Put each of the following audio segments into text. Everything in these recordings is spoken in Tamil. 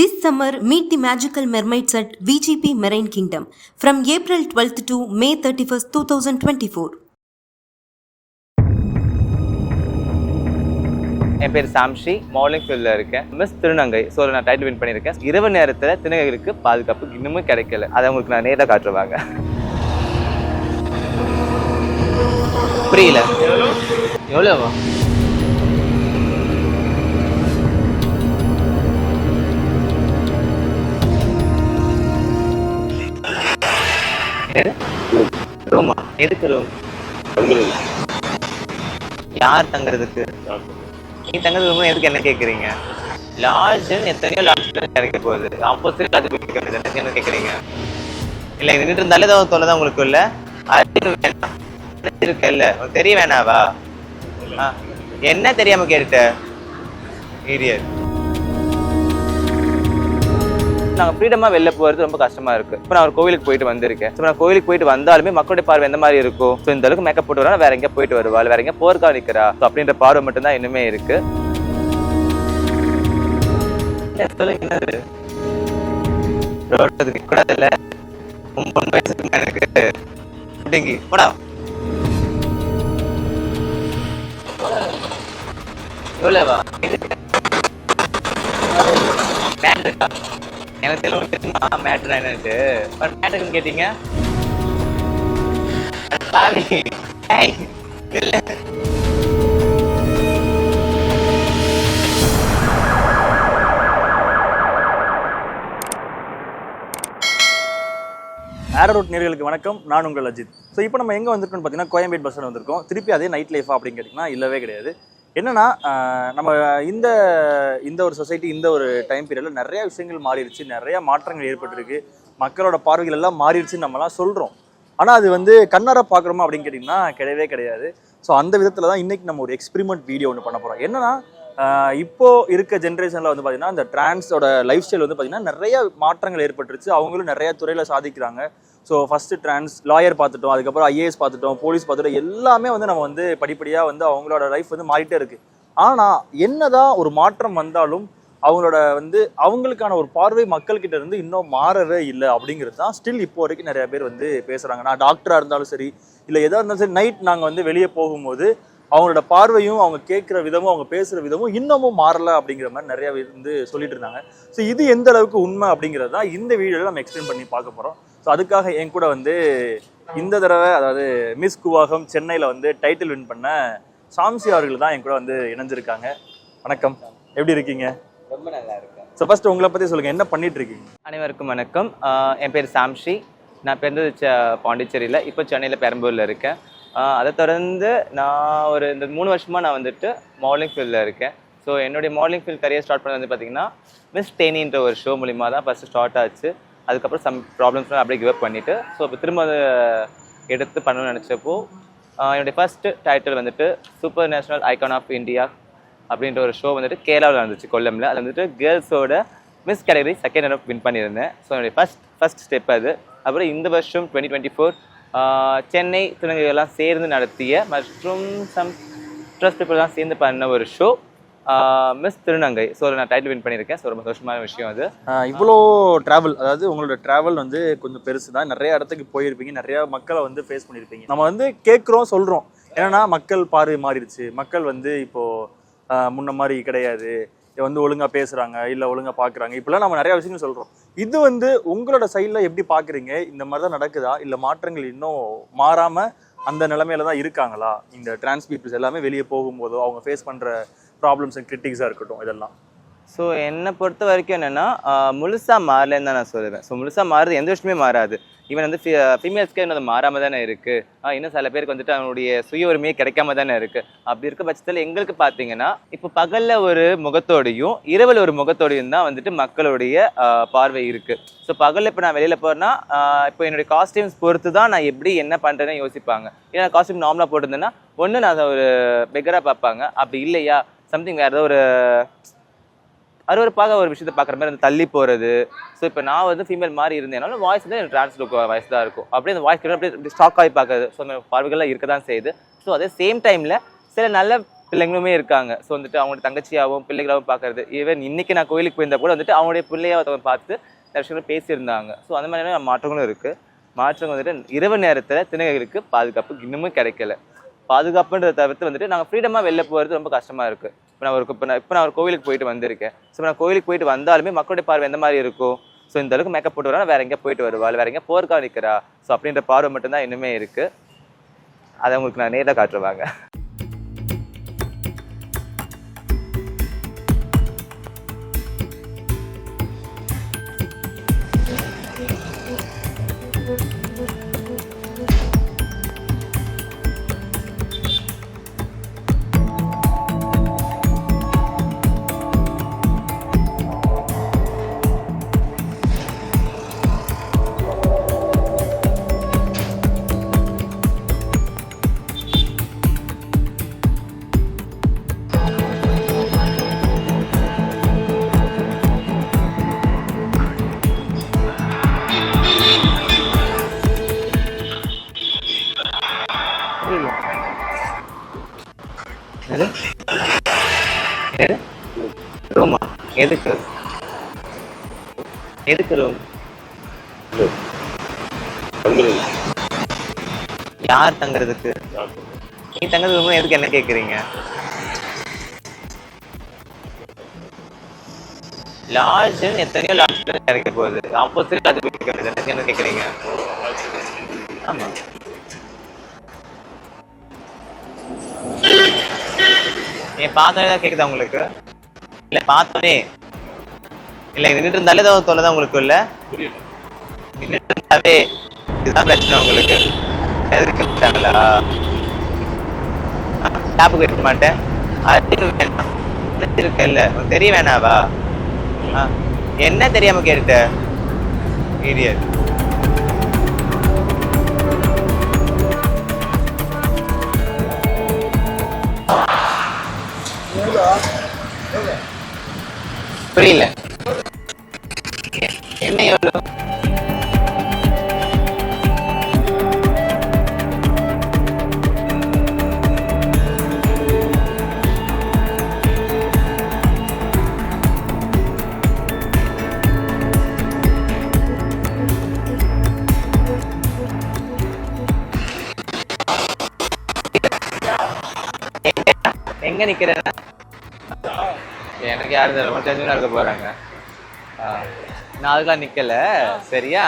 This summer, meet the magical mermaids at VGP Marine Kingdom from April 12th to May 31st, 2024. என் பேர் சாம்ஷி. மாடலிங் ஃபீல்டில் இருக்கேன். மிஸ் திருநங்கை. ஸோ நான் டைட்டில் வின் பண்ணியிருக்கேன். இரவு நேரத்தில் திருநங்கைகளுக்கு பாதுகாப்பு இன்னமும் கிடைக்கல. அதை உங்களுக்கு நான் நேராக காட்டுருவாங்க புரியல. எவ்வளோவா? எதுக்கு ரூம் யார் தங்குறதுக்கு? நீ தங்குறது ரூம் எதுக்கு என்ன கேக்குறீங்க? லாட்ஜ் எத்தனையோ லாட்ஜ் கிடைக்க போகுது. ஆப்போசிட் அது போய் கேட்குறது என்ன கேக்குறீங்க? இல்லை நின்றுட்டு இருந்தாலே தான் தொலை தான் உங்களுக்கு இல்லை அது வேணாம். இருக்கல்ல உனக்கு தெரிய வேணாவா? என்ன தெரியாம கேட்டுட்ட? இடியட் நாங்கள் ஃப்ரீடமாக வெளில போகிறது ரொம்ப கஷ்டமாக இருக்குது இப்போ நான் ஒரு கோவிலுக்கு போயிட்டு வந்திருக்கேன். ஸோ நான் கோவிலுக்கு போயிட்டு வந்தாலுமே மக்களுடைய பார்வை எந்த மாதிரி இருக்கும் ஸோ இந்த அளவுக்கு மேக்கப் போட்டு வரா வேற எங்கேயா போயிட்டு வருவாள் வேற எங்கேயா போர்க்கா நிற்கிறா ஸோ அப்படின்ற பார்வை மட்டும்தான் இன்னுமே இருக்கு. ஏய், ஒன்பது வயசுக்கு எனக்கு அப்படிங்கி போடா. எவ்வளோவா எனக்கு தெரியல தெரியுமா மேட்ரு பட் மேட்ருக்குன்னு கேட்டீங்க? அட ஏய், நேர்களுக்கு வணக்கம். நான் உங்கள் அஜித். ஸோ இப்போ நம்ம எங்கே வந்திருக்கோம்னு பார்த்தீங்கன்னா கோயம்பேடு பஸ்ஸில் வந்திருக்கோம். திருப்பி அதே நைட் லைஃபா அப்படின்னு கேட்டிங்கன்னா இல்லவே கிடையாது. என்னன்னா நம்ம இந்த இந்த ஒரு சொசைட்டி இந்த ஒரு டைம் பீரியடில் நிறைய விஷயங்கள் மாறிடுச்சு நிறைய மாற்றங்கள் ஏற்பட்டிருக்கு. மக்களோட பார்வைகள் எல்லாம் மாறிடுச்சுன்னு நம்மலாம் சொல்கிறோம் ஆனால் அது வந்து கண்ணார பார்க்குறோமா அப்படின்னு கேட்டிங்கன்னா கிடையவே கிடையாது. ஸோ அந்த விதத்தில் தான் இன்னைக்கு நம்ம ஒரு எக்ஸ்பிரிமெண்ட் வீடியோ ஒன்று பண்ண போகிறோம் என்னன்னா இப்போ இருக்க ஜென்ரேஷனில் வந்து பார்த்தீங்கன்னா இந்த டிரான்ஸோட லைஃப் ஸ்டைல் வந்து பார்த்தீங்கன்னா நிறைய மாற்றங்கள் ஏற்பட்டுருச்சு. அவங்களும் நிறைய துறையில் சாதிக்கிறாங்க. ஸோ ஃபர்ஸ்ட் ட்ரான்ஸ் லாயர் பார்த்துட்டோம் அதுக்கப்புறம் ஐஏஎஸ் பார்த்துட்டோம் போலீஸ் பார்த்துட்டோம் எல்லாமே வந்து நம்ம வந்து படிப்படியாக வந்து அவங்களோட லைஃப் வந்து மாறிட்டே இருக்குது ஆனால் என்னதான் ஒரு மாற்றம் வந்தாலும் அவங்களோட வந்து அவங்களுக்கான ஒரு பார்வை மக்கள்கிட்ட இருந்து இன்னும் மாறவே இல்லை அப்படிங்கிறது தான் ஸ்டில் இப்போ வரைக்கும் நிறைய பேர் வந்து பேசுகிறாங்க நான் டாக்டராக இருந்தாலும் சரி இல்லை எதாக இருந்தாலும் சரி நைட் நாங்கள் வந்து வெளியே போகும்போது அவங்களோட பார்வையும் அவங்க கேட்குற விதமும் அவங்க பேசுகிற விதமும் இன்னமும் மாறலை அப்படிங்கிற மாதிரி நிறைய வந்து சொல்லிட்டு இருந்தாங்க. ஸோ இது எந்த அளவுக்கு உண்மை அப்படிங்கிறது தான் இந்த வீடியோவில் நம்ம எக்ஸ்பிளைன் பண்ணி பார்க்க போகிறோம் ஸோ அதுக்காக என் கூட வந்து இந்த தடவை அதாவது மிஸ் குவாகம் சென்னையில் வந்து டைட்டில் வின் பண்ண சாம்சி அவர்கள் தான் என் கூட வந்து இணைஞ்சிருக்காங்க. வணக்கம். எப்படி இருக்கீங்க? ரொம்ப நல்லா இருக்கு ஸோ ஃபர்ஸ்ட் உங்களை பற்றி சொல்லுங்கள் என்ன பண்ணிட்டு இருக்கீங்க? அனைவருக்கும் வணக்கம். என் பேர் சாம்ஷி நான் பிறந்தது ச பாண்டிச்சேரியில். இப்போ சென்னையில் பெரம்பூரில் இருக்கேன். அதை தொடர்ந்து நான் ஒரு இந்த மூணு வருஷமாக நான் வந்துட்டு மாடலிங் ஃபீல்டில் இருக்கேன். ஸோ என்னுடைய மாடலிங் ஃபீல்ட் கரியர் ஸ்டார்ட் பண்ணது வந்து பார்த்தீங்கன்னா மிஸ் டேனின்ற ஒரு ஷோ மூலிமா தான் ஃபஸ்ட்டு ஸ்டார்ட் ஆச்சு. அதுக்கப்புறம் சம் ப்ராப்ளம்ஸ்லாம் அப்படியே கிவ் அப் பண்ணிவிட்டு ஸோ இப்போ திரும்ப எடுத்து பண்ணணும்னு நினச்சப்போ என்னுடைய ஃபஸ்ட்டு டைட்டில் வந்துட்டு super national icon of India அப்படின்ற ஒரு ஷோ வந்துட்டு கேரளாவில் இருந்துச்சு கொல்லமில். அது வந்துட்டு கேர்ள்ஸோட miss category second run win பண்ணியிருந்தேன். ஸோ என்னுடைய ஃபஸ்ட் ஃபஸ்ட் ஸ்டெப் அது. அப்புறம் இந்த வருஷம் டுவெண்ட்டி டுவெண்ட்டி ஃபோர் சென்னை திருநங்கைகள்லாம் சேர்ந்து நடத்திய மற்றும் சம் ட்ரஸ்ட் பீப்புளெலாம் சேர்ந்து பண்ண ஒரு ஷோ மிஸ் திருநங்கை. ஸோ நான் டைட்டில் வின் பண்ணியிருக்கேன். ஸோ ரொம்ப சந்தோஷமான விஷயம் அது. இவ்வளோ ட்ராவல் அதாவது உங்களோட ட்ராவல் வந்து கொஞ்சம் பெருசு தான். நிறைய இடத்துக்கு போயிருப்பீங்க. நிறைய மக்களை வந்து ஃபேஸ் பண்ணியிருப்பீங்க. நம்ம வந்து கேட்குறோம் சொல்கிறோம் ஏன்னா மக்கள் பாரு மாறிடுச்சு. மக்கள் வந்து இப்போது முன்ன மாதிரி கிடையாது. வந்து ஒழுங்காக பேசுகிறாங்க இல்லை ஒழுங்காக பார்க்குறாங்க இப்படிலாம் நம்ம நிறையா விஷயங்கள் சொல்கிறோம் இது வந்து உங்களோட சைடில் எப்படி பார்க்குறீங்க இந்த மாதிரி தான் நடக்குதா? இல்லை மாற்றங்கள் இன்னும் மாறாமல் அந்த நிலமையில தான் இருக்காங்களா? இந்த டிரான்ஸ் பீப்புள்ஸ் எல்லாமே வெளியே போகும்போதோ அவங்க ஃபேஸ் பண்ணுற ப்ராப்ளம்ஸ் அண்ட் கிரிட்டிக்ஸாக இருக்கட்டும் இதெல்லாம். ஸோ என்னை பொறுத்த வரைக்கும் என்னென்னா முழுசாக மாறலன்னு தான் நான் சொல்லுவேன். ஸோ முழுசாக மாறுறது எந்த விஷயமே மாறாது. ஈவன் வந்து ஃபீமேல்ஸ்க்கே இன்னும் அது மாறாமல் தானே இருக்குது இன்னும் சில பேருக்கு வந்துட்டு அவனுடைய சுய உரிமையே கிடைக்காம தானே இருக்குது அப்படி இருக்க பட்சத்தில் எங்களுக்கு பார்த்தீங்கன்னா இப்போ பகலில் ஒரு முகத்தோடையும் இரவில் ஒரு முகத்தோடையும் தான் வந்துட்டு மக்களுடைய பார்வை இருக்குது ஸோ பகலில் இப்போ நான் வெளியில் போகிறேன்னா இப்போ என்னுடைய காஸ்டியூம்ஸ் பொறுத்து தான் நான் எப்படி என்ன பண்ணுறேன்னு யோசிப்பாங்க. ஏன்னா காஸ்டியூம் நார்மலாக போட்டிருந்தேன்னா ஒன்று நான் அதை ஒரு பெகராக பார்ப்பாங்க. அப்படி இல்லையா? சம்திங் வேறு ஏதோ ஒரு அருவருப்பாக ஒரு விஷயத்தை பார்க்குற மாதிரி அந்த தள்ளி போகிறது ஸோ இப்போ நான் வந்து ஃபீமேல் மாதிரி இருந்தேனாலும் வாய்ஸ் வந்து எனக்கு ட்ரான்ஸ் லுக் வாய்ஸ் தான் இருக்கும். அப்படியே அந்த வாய்ஸ் அப்படியே அப்படியே ஸ்டாக் ஆகி பார்க்குறது. ஸோ அந்த பார்வைகள்லாம் இருக்க தான் செய்யுது. ஸோ அதே சேம் டைமில் சில நல்ல பிள்ளைங்களுமே இருக்காங்க. ஸோ வந்துட்டு அவங்களோட தங்கச்சியாகவும் பிள்ளைகளாகவும் பார்க்கறது. ஈவன் இன்றைக்கி நான் கோயிலுக்கு போயிருந்தால் கூட வந்துட்டு அவங்களுடைய பிள்ளைய ஒருத்தவங்க பார்த்து நிறைய விஷயங்கள் பேசியிருந்தாங்க. ஸோ அந்த மாதிரியான மாற்றங்களும் இருக்குது மாற்றங்கள் வந்துட்டு இரவு நேரத்தில் திணைகளுக்கு பாதுகாப்பு இன்னமும் கிடைக்கல. பாதுகாப்புன்றத தவிர்த்து வந்துட்டு நாங்கள் ஃப்ரீடமாக வெளில போகிறது ரொம்ப கஷ்டமாக இருக்குது இப்போ நான் ஒரு இப்போ நான் இப்போ நான் ஒரு கோவிலுக்கு போயிட்டு வந்திருக்கேன். ஸோ நான் கோவிலுக்கு போயிட்டு வந்தாலுமே மக்களுடைய பார்வை எந்த மாதிரி இருக்கும் ஸோ இந்த அளவுக்கு மேக்கப் போட்டு வரா வேற எங்கேயா போயிட்டு வருவாள்? வேற எங்கேயா போருக்கா நிற்கிறா ஸோ அப்படின்ற பார்வை மட்டும்தான் இன்னுமே இருக்குது அதை உங்களுக்கு நான் நேரில் காட்டுருவாங்க ரூமா? எதுக்கு? எதுக்கு ரூம்? யார் தங்குறதுக்கு? நீ தங்குறது ரூம் எதுக்கு என்ன கேக்குறீங்க? லாட்ஜ்னு எத்தனையோ லாட்ஜ் கிடைக்க போகுது. ஆப்போசிட் அது போய் கேட்க என்ன கேக்குறீங்க? ஆமாம் என் பார்த்தா கேக்குதா உங்களுக்கு? இல்ல பார்த்தோன்னே இல்ல நின்றுட்டு இருந்தாலே ஏதோ தொலை தான் உங்களுக்கு இல்ல? நின்றுட்டு இருந்தாவே இதுதான் பிரச்சனை உங்களுக்கு. எதுக்கு கேட்டாங்களா ஷாப்புக்கு இருக்க மாட்டேன். அது வேணாம். இருக்கல்ல உனக்கு தெரிய வேணாவா? என்ன தெரியாம கேட்டுட்ட? இடியட் புரியல. என்ன எவ்வளோ எங்க நிக்கிறேன்? எனக்கு யார் தெரியல. தெரிஞ்சு நடக்க போறாங்க? நான் அதுக்கெல்லாம் நிக்கல. சரியா?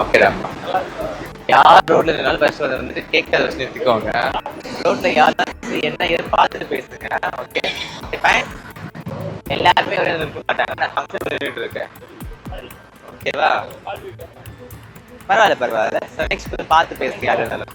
ஓகேடா யார் ரோட்ல இருந்தாலும் பஸ் வந்துட்டு கேட்கறத வச்சு நிறுத்திக்கோங்க. ரோட்ல யார் என்ன ஏது பார்த்துட்டு பேசுங்க. ஓகே எல்லாருமே ஒரே இருக்க மாட்டாங்க. நான் ஃபங்க்ஷன் பண்ணிட்டு இருக்கேன். ஓகேவா பரவாயில்ல பரவாயில்ல. நெக்ஸ்ட் பார்த்து பேசுங்க யார் இருந்தாலும்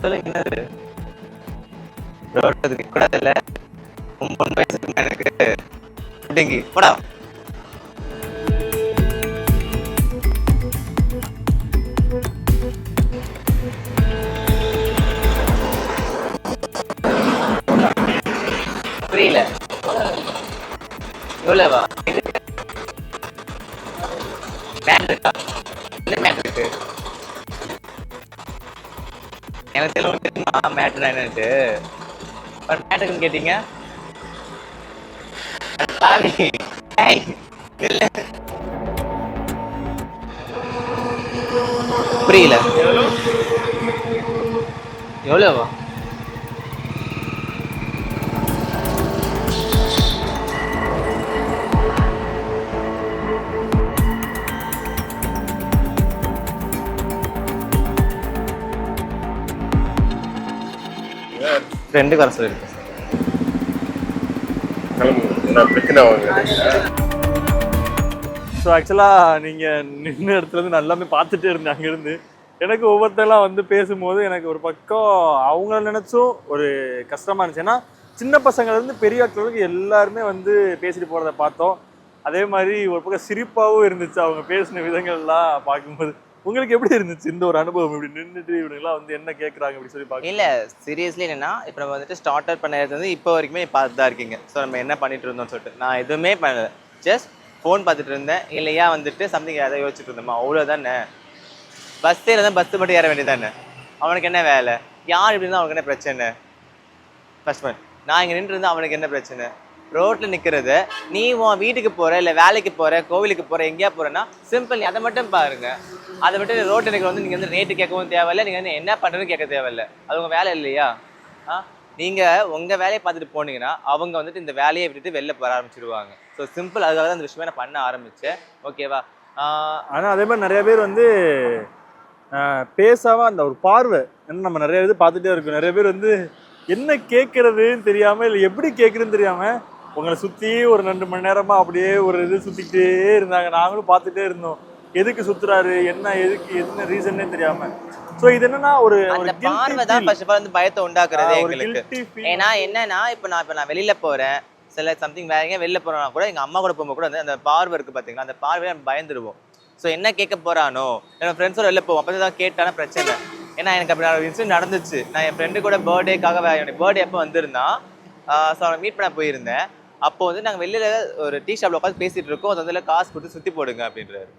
சொல்லுங்க என்னது ரோட்டத்துக்கு கூடாது இல்ல ஒன்பது வயசுக்கு எனக்கு அப்படிங்கி போடா. புரியல. எவ்வளவா மேட் இருக்கா? என்ன மேட் இருக்கு. எனக்கு தெரியல தெரியுமா மேட்ரு என்னன்ட்டு. ஒரு மேட்டுக்குன்னு கேட்டீங்க? அட புரியல. எவ்வளோவா? ரெண்டு வர சொல்லியிருக்கேன் கிளம்புங்க ஸோ ஆக்சுவலாக நீங்கள் நின்ன இடத்துல இருந்து நல்லாமே பார்த்துட்டே இருந்தேன் அங்கேருந்து. எனக்கு ஒவ்வொருத்தெல்லாம் வந்து பேசும்போது எனக்கு ஒரு பக்கம் அவங்கள நினச்சும் ஒரு கஷ்டமாக இருந்துச்சு. ஏன்னா சின்ன பசங்கள்லேருந்து பெரிய ஆட்களுக்கு எல்லாருமே வந்து பேசிட்டு போகிறத பார்த்தோம். அதே மாதிரி ஒரு பக்கம் சிரிப்பாகவும் இருந்துச்சு அவங்க பேசின விதங்கள்லாம் பார்க்கும்போது. உங்களுக்கு எப்படி இருந்துச்சு இந்த ஒரு அனுபவம்? இப்படி நின்றுட்டு இவனுங்களாம் வந்து என்ன கேட்குறாங்க இப்படி சொல்லி பார்க்க இல்லை சீரியஸ்லி என்னன்னா இப்போ நம்ம வந்துட்டு ஸ்டார்ட் பண்ணது வந்து இப்போ வரைக்குமே பார்த்து தான் இருக்கீங்க. ஸோ நம்ம என்ன பண்ணிட்டு இருந்தோம்னு சொல்லிட்டு. நான் எதுவுமே பண்ணல. ஜஸ்ட் ஃபோன் பார்த்துட்டு இருந்தேன். இல்லையா வந்துட்டு சம்திங் ஏதாவது யோசிச்சுட்டு இருந்தோமா அவ்வளோதானே பஸ் தான் பஸ் மட்டும் ஏற வேண்டியதானே அவனுக்கு என்ன வேலை? யார் இப்படி இருந்தால் அவனுக்கு என்ன பிரச்சனை? ஃபர்ஸ்ட் மந்த் நான் இங்கே நின்று இருந்தால் அவனுக்கு என்ன பிரச்சனை? ரோட்டில் நிற்கிறது நீ உன் வீட்டுக்கு போகிற இல்லை வேலைக்கு போகிற கோவிலுக்கு போகிற எங்கேயா போகிறேன்னா சிம்பிள் நீ அதை மட்டும் பாருங்க. அதை மட்டும் ரோட்டில் நிற்கிற வந்து நீங்கள் வந்து ரேட்டு கேட்கவும் தேவையில்லை நீங்கள் வந்து என்ன பண்ணுறதுன்னு கேட்க தேவையில்லை. அது உங்கள் வேலை இல்லையா? ஆ? நீங்கள் உங்கள் வேலையை பார்த்துட்டு போனீங்கன்னா அவங்க வந்துட்டு இந்த வேலையை விட்டுட்டு வெளில போக ஆரம்பிச்சிருவாங்க. ஸோ சிம்பிள் அதுக்காக தான் அந்த விஷயமே நான் பண்ண ஆரம்பித்தேன் ஓகேவா ஆனால் அதே மாதிரி நிறைய பேர் வந்து பேசாமல் அந்த ஒரு பார்வை என்ன நம்ம நிறைய இது பார்த்துட்டே இருக்கோம். நிறைய பேர் வந்து என்ன கேட்கறதுன்னு தெரியாமல் இல்லை எப்படி கேட்குறதுன்னு தெரியாமல் உங்களை சுத்தி ஒரு ரெண்டு மணி நேரமா அப்படியே ஒரு இது சுத்திக்கிட்டே இருந்தாங்க. நாங்களும் பார்த்துட்டே இருந்தோம். எதுக்கு சுத்துறாரு? என்ன எதுக்கு என்ன ரீசன்னே தெரியாம. சோ இது என்னன்னா ஒரு அந்த பார்வை தான் ஃபர்ஸ்ட் ஆஃப் ஆல் வந்து பயத்தை உண்டாக்குறதே எங்களுக்கு. ஏன்னா என்னன்னா இப்போ நான் இப்போ நான் வெளியில போறேன். சில சம்திங் வேற எங்கேயும் வெளில போறேன்னா கூட எங்க அம்மா கூட போகும்போது கூட அந்த பார்வை இருக்கு பாத்தீங்களா? அந்த பார்வையை நம்ம பயந்துடுவோம் ஸோ என்ன கேட்க போறானோ? என்னோட ஃப்ரெண்ட்ஸோட வெளில போவோம். அப்போ தான் கேட்டானா பிரச்சனை. ஏன்னா எனக்கு அப்படி ஒரு இன்சிடென்ட் நடந்துச்சு. நான் என் ஃப்ரெண்டு கூட பர்த்டேக்காக என்னுடைய பர்த்டே எப்போ வந்திருந்தான் ஸோ அவனை மீட் பண்ண போயிருந்தேன். அப்போ வந்து நாங்கள் வெளியில ஒரு டீ ஷாப்ல உட்காந்து பேசிட்டு இருக்கோம். அது வந்து காசு கொடுத்து சுத்தி போடுங்க அப்படின்றாரு.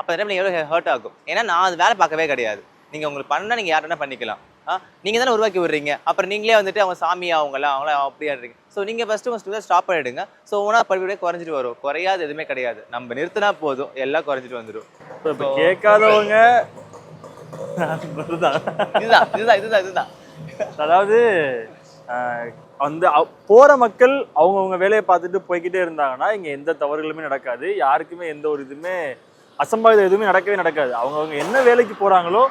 அப்போ டைம் எவ்வளோ ஹர்ட் ஆகும்? ஏன்னா நான் அது வேலை பார்க்கவே கிடையாது. நீங்கள் உங்களுக்கு பண்ணால் நீங்கள் யார் பண்ணிக்கலாம். ஆ நீங்கள் தானே உருவாக்கி விடுறீங்க. அப்புறம் நீங்களே வந்துட்டு அவங்க சாமியா அவங்களாம் அவங்களாம் அப்படியாடுறீங்க ஸோ நீங்கள் ஃபஸ்ட்டு உங்கள் ஸ்டூடெண்ட் ஸ்டாப் பண்ணிடுங்க. ஸோ ஓனாக படிப்படியே குறைஞ்சிட்டு வரும். குறையாது எதுவுமே கிடையாது. நம்ம நிறுத்தினா போதும். எல்லாம் குறைஞ்சிட்டு வந்துடும் இப்ப கேட்காதவங்க இதுதான். இதுதான் இதுதான் இதுதான். அதாவது அந்த வந்து அவ்- போற மக்கள் அவங்கவுங்க வேலையை பார்த்துட்டு போய்க்கிட்டே இருந்தாங்கன்னா இங்க எந்த தவறுகளுமே நடக்காது. யாருக்குமே எந்த ஒரு இதுவுமே அசம்பாவிதம் எதுவுமே நடக்கவே நடக்காது. அவங்கவுங்க என்ன வேலைக்கு போறாங்களோ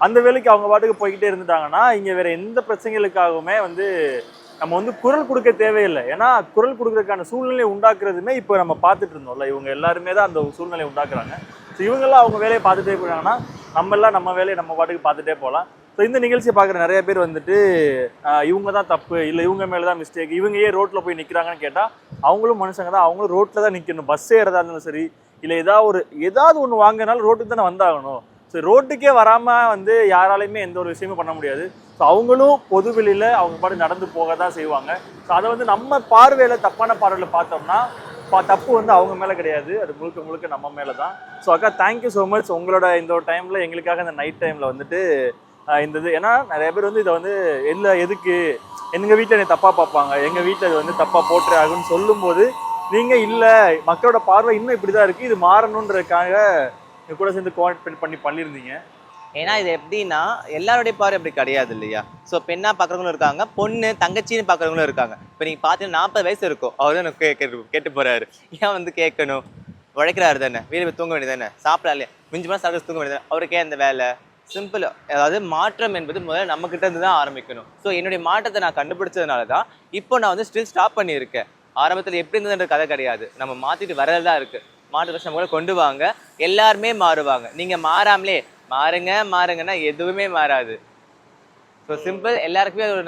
அந்த வேலைக்கு அவங்க பாட்டுக்கு போய்க்கிட்டே இருந்துட்டாங்கன்னா இங்க வேற எந்த பிரச்சனைகளுக்காகவுமே வந்து நம்ம வந்து குரல் கொடுக்க தேவையில்லை. ஏன்னா குரல் கொடுக்கறதுக்கான சூழ்நிலையை உண்டாக்குறதுமே இப்போ நம்ம பார்த்துட்டு இருந்தோம்ல. இவங்க எல்லாருமே தான் அந்த சூழ்நிலையை உண்டாக்குறாங்க. ஸோ இவங்கெல்லாம் அவங்க வேலையை பார்த்துட்டே போகிறாங்கன்னா நம்ம எல்லாம் நம்ம வேலையை நம்ம பாட்டுக்கு பார்த்துட்டே போகலாம். ஸோ இந்த நிகழ்ச்சியை பார்க்குற நிறைய பேர் வந்துட்டு இவங்க தான் தப்பு இல்லை இவங்க மேலே தான் மிஸ்டேக் இவங்க ஏன் ரோட்டில் போய் நிற்கிறாங்கன்னு கேட்டால் அவங்களும் மனுஷங்க தான். அவங்களும் ரோட்டில் தான் நிற்கணும் பஸ் ஏறதா இருந்தாலும் சரி இல்லை ஏதாவது ஒரு ஏதாவது ஒன்று வாங்கினாலும் ரோட்டுக்கு தானே வந்தாகணும். ஸோ ரோட்டுக்கே வராமல் வந்து யாராலையுமே எந்த ஒரு விஷயமும் பண்ண முடியாது. ஸோ அவங்களும் பொது வெளியில் அவங்க பாட்டு நடந்து போக தான் செய்வாங்க. ஸோ அதை வந்து நம்ம பார்வையில் தப்பான பார்வையில் பார்த்தோம்னா பா- தப்பு வந்து அவங்க மேலே கிடையாது. அது முழுக்க முழுக்க நம்ம மேலே தான் ஸோ அக்கா தேங்க்யூ ஸோ மச் உங்களோட இந்த ஒரு டைமில் எங்களுக்காக இந்த நைட் டைமில் வந்துட்டு இந்த இது ஏன்னா நிறைய பேர் வந்து இதை வந்து இல்லை எதுக்கு? எங்கள் வீட்டில் என்னை தப்பாக பார்ப்பாங்க. எங்கள் வீட்டில் இது வந்து தப்பாக போற்றே ஆகும்னு சொல்லும்போது நீங்கள் இல்லை. மக்களோட பார்வை இன்னும் இப்படி தான் இருக்குது இது மாறணுன்றதுக்காக எங்க கூட சேர்ந்து கோஆர்டினேட் பண்ணி பண்ணியிருந்தீங்க. ஏன்னா இது எப்படின்னா எல்லாருடைய பார்வை அப்படி கிடையாது இல்லையா? ஸோ பெண்ணாக பார்க்குறவங்களும் இருக்காங்க. பொண்ணு தங்கச்சின்னு பார்க்குறவங்களும் இருக்காங்க. இப்போ நீங்கள் பார்த்தீங்கன்னா நாற்பது வயசு இருக்கும். அவர் தான் எனக்கு கேட்க கேட்டு போகிறாரு ஏன் வந்து கேட்கணும்? உழைக்கிறாரு தானே. வீடு தூங்க வேண்டியது தானே. சாப்பிடலாம் இல்லையா? மிஞ்சி போனால் சாப்பிட்டு தூங்க வேண்டியது அவருக்கே அந்த வேலை. சிம்பிள் அதாவது மாற்றம் என்பது முதல்ல நம்ம கிட்ட இருந்து தான் ஆரம்பிக்கணும். ஸோ என்னுடைய மாற்றத்தை நான் கண்டுபிடிச்சதுனால தான் இப்போ நான் வந்து ஸ்டில் ஸ்டாப் பண்ணியிருக்கேன். ஆரம்பத்தில் எப்படி இருந்ததுன்ற கதை கிடையாது. நம்ம மாற்றிட்டு வரது தான் இருக்குது மாற்று வருஷம் கூட கொண்டு வாங்க. எல்லாருமே மாறுவாங்க. நீங்கள் மாறாமலே மாறுங்க மாறுங்கன்னா எதுவுமே மாறாது. ஸோ சிம்பிள் எல்லாருக்குமே ஒரு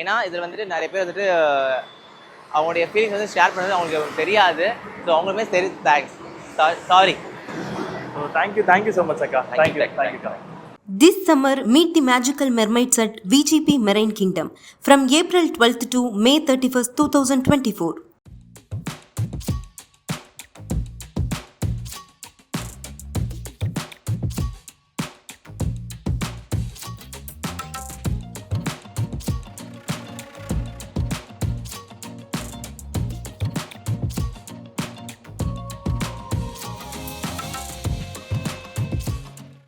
ஏன்னா இதில் வந்துட்டு நிறைய பேர் வந்துட்டு அவங்களுடைய ஃபீலிங்ஸ் வந்து ஷேர் பண்ணுறது அவங்களுக்கு தெரியாது. ஸோ அவங்களுமே சரி thanks sorry thank you thank you so much அக்கா Thank you, thank you thank you, thank you This summer, meet the magical mermaids at VGP Marine Kingdom from April 12th to May 31st, 2024.